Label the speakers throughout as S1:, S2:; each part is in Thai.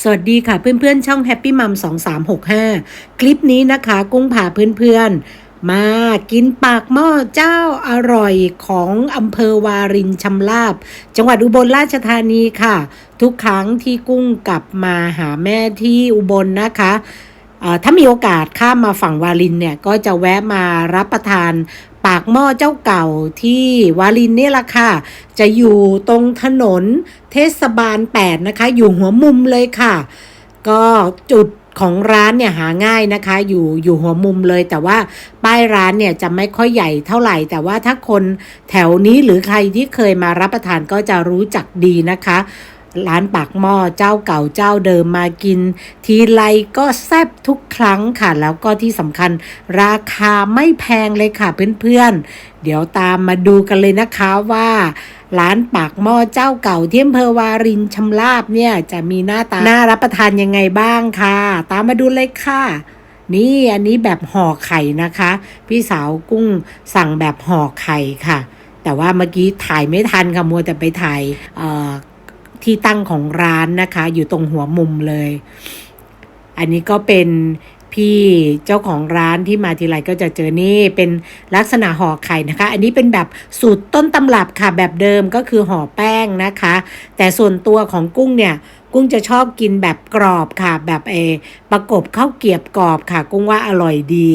S1: สวัสดีค่ะเพื่อนๆ ช่อง Happy Mom 2365 คลิปนี้นะคะกุ้งพาเพื่อนๆ มากินปากหม้อเจ้าอร่อยของอำเภอวารินชำราบ จังหวัดอุบลราชธานีค่ะ ทุกครั้งที่กุ้งกลับมาหาแม่ที่อุบลนะคะเอ่อถ้ามีโอกาสข้ามมาฝั่งวารินเนี่ย ก็จะแวะมารับประทาน ปากหม้อเจ้าเก่าที่วารินเนี่ยแหละค่ะ จะอยู่ตรงถนนเทศบาล 8 นะคะ อยู่หัวมุมเลยค่ะ ก็จุดของร้านเนี่ยหาง่ายนะคะ อยู่อยู่หัวมุมเลย แต่ว่าป้ายร้านเนี่ยจะไม่ค่อยใหญ่เท่าไหร่ แต่ว่าถ้าคนแถวนี้หรือใครที่เคยมารับประทานก็จะรู้จักดีนะคะ ร้านปากหม้อเจ้าเก่าเจ้าเดิมมากิน ทีไรก็แซ่บทุกครั้งค่ะ แล้วก็ที่สำคัญราคาไม่แพงเลยค่ะเพื่อนๆ เดี๋ยวตามมาดูกันเลยนะคะว่า ร้านปากหม้อเจ้าเก่าที่อำเภอวารินชำราบเนี่ยจะมีหน้าตาน่ารับประทานยังไงบ้างค่ะ ตามมาดูเลยค่ะนี่อันนี้แบบห่อไข่นะคะ พี่สาวกุ้งสั่งแบบห่อไข่ค่ะ แต่ว่าเมื่อกี้ถ่ายไม่ทันค่ะมัวแต่ไปถ่ายเอ่อ ที่ตั้งของร้านนะคะ อยู่ตรงหัวมุมเลย อันนี้ก็เป็นพี่เจ้าของร้านที่มาทีไรก็จะเจอนี่เป็นลักษณะห่อไข่นะคะ อันนี้เป็นแบบสูตรต้นตำรับค่ะแบบเดิมก็คือห่อแป้งนะคะ แต่ส่วนตัวของกุ้งเนี่ย กุ้งจะชอบกินแบบกรอบค่ะ แบบเออประกบข้าวเกรียบกรอบค่ะ กุ้งว่าอร่อยดี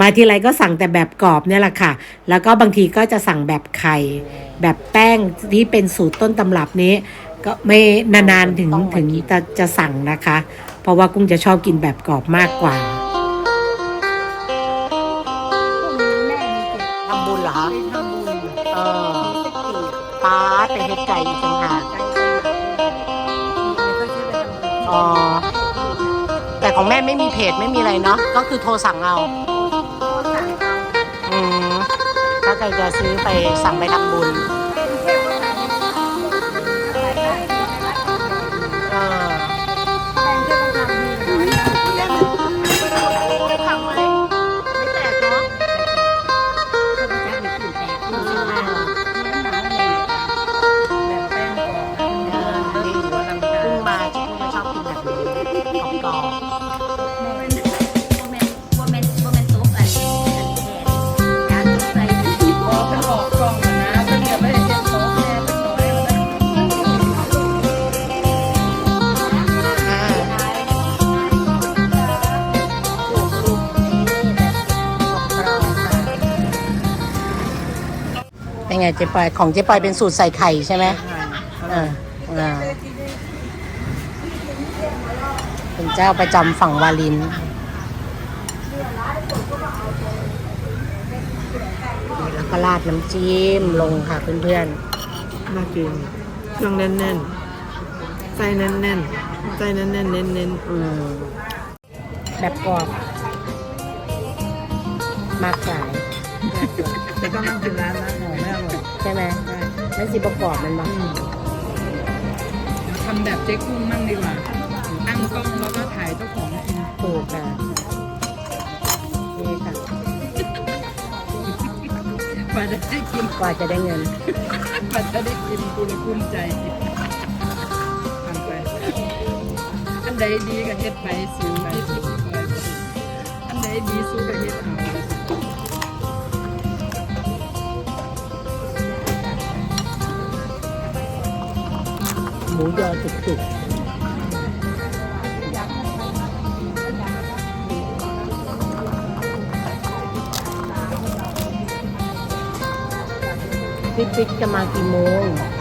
S1: มาทีไรก็สั่งแต่แบบกรอบเนี่ยแหละค่ะ แล้วก็บางทีก็จะสั่งแบบไข่ แบบแป้งที่เป็นสูตรต้นตำรับนี้ ก็ไม่นานๆถึงถึงจะจะสั่งนะคะ เพราะว่ากุ้งจะชอบกินแบบกรอบมากกว่าทำบุญเหรอคะ
S2: ทำบุญ
S1: เออปาดไปเฮ็ดไก่อีกต่างหาก ของแม่ไม่มีเพจไม่มีอะไรเนาะก็คือโทรสั่งเอาอืมถ้าใครจะซื้อไปสั่งไปทำบุญ เป็
S2: นไง
S1: เจ๊ปอยของเจ๊ปอยเป็นสูตรใส่ไข่ใช่ไหมอ่าอ่าเป็นเจ้าประจำฝั่งวาลินแล้วก็ราดน้ำจิ้มลงค่ะเพื่อน
S3: น่ากินเครื่องแน่นๆไส้แน่นๆไส้แน่นๆเน้น
S1: ๆอืมแบบกรอบมากหลาย
S3: ๆแต่ต้องนั่งกินร้านนะ
S1: ใช่ไหม
S3: ใช่
S1: ไม่สิประกอบมันบ้าง
S3: เดี๋ยวทำแบบเจ๊กุ้งมั่งดีกว่าตั้งกล้องแล้วก็ถ่ายเจ้าของกิน
S1: ถูกค่ะนี่ค่ะ
S3: กว่าจะได้กิน
S1: กว่าจะได้เงิน
S3: กว่าจะได้กินคุณภูมิใจทำไปอันใดดีก็เฮ็ดไปสิวไปอันใดดีสู้ก็เฮ็ดเอา
S1: หมูยอจุกๆพี่ปิ๊กจะมากี่โม
S3: ง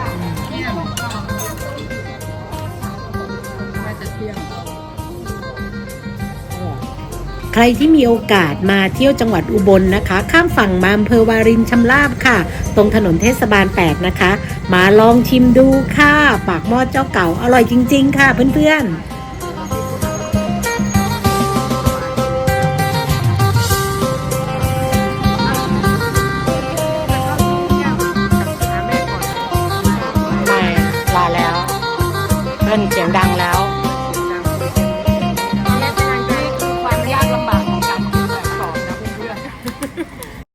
S1: ใครที่มีโอกาสมาเที่ยวจังหวัดอุบลนะคะ ข้ามฝั่งมาอำเภอวารินชำราบค่ะ ตรงถนนเทศบาล 8 นะคะ มาลองชิมดูค่ะ ปากหม้อเจ้าเก่าอร่อยจริง ๆ ค่ะเพื่อนๆไม่ลาแล้วเพิ่นเสียงดังแล้ว